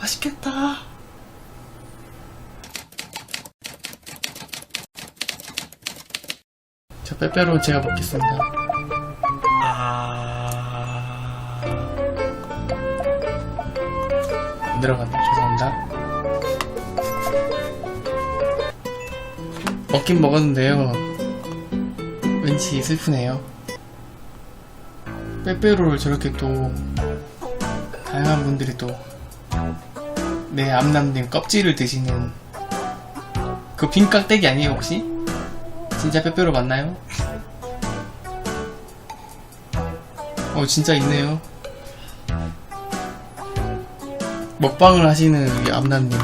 맛있겠다. 저 빼빼로 제가 먹겠습니다. 아... 안 들어갔네. 죄송합니다. 먹긴 먹었는데요. 왠지 슬프네요. 빼빼로를 저렇게 또 다양한 분들이 또 내 암남님 껍질을 드시는 그 빈 깍대기 아니에요 혹시? 진짜 빼빼로 맞나요? 어 진짜 있네요 먹방을 하시는 우리 암남님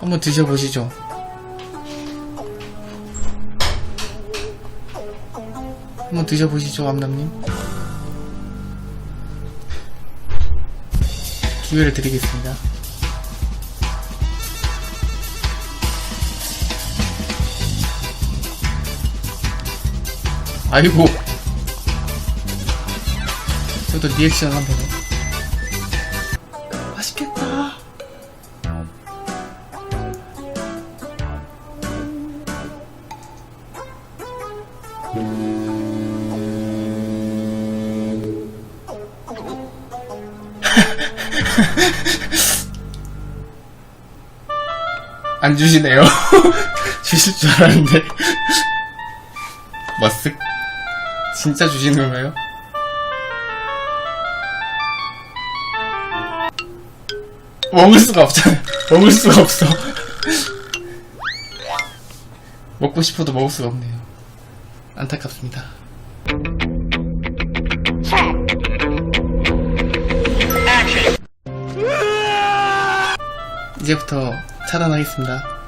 한번 드셔보시죠 한번 드셔보시죠 암남님 기회를 드리겠습니다 아이고. 저도 리액션 한번 해 맛있겠다. 안 주시네요. 주실 줄 알았는데. 머쓱 진짜 주시는 건가요? 먹을 수가 없잖아. 먹을 수가 없어. 먹고 싶어도 먹을 수가 없네요. 안타깝습니다. 이제부터 차단하겠습니다.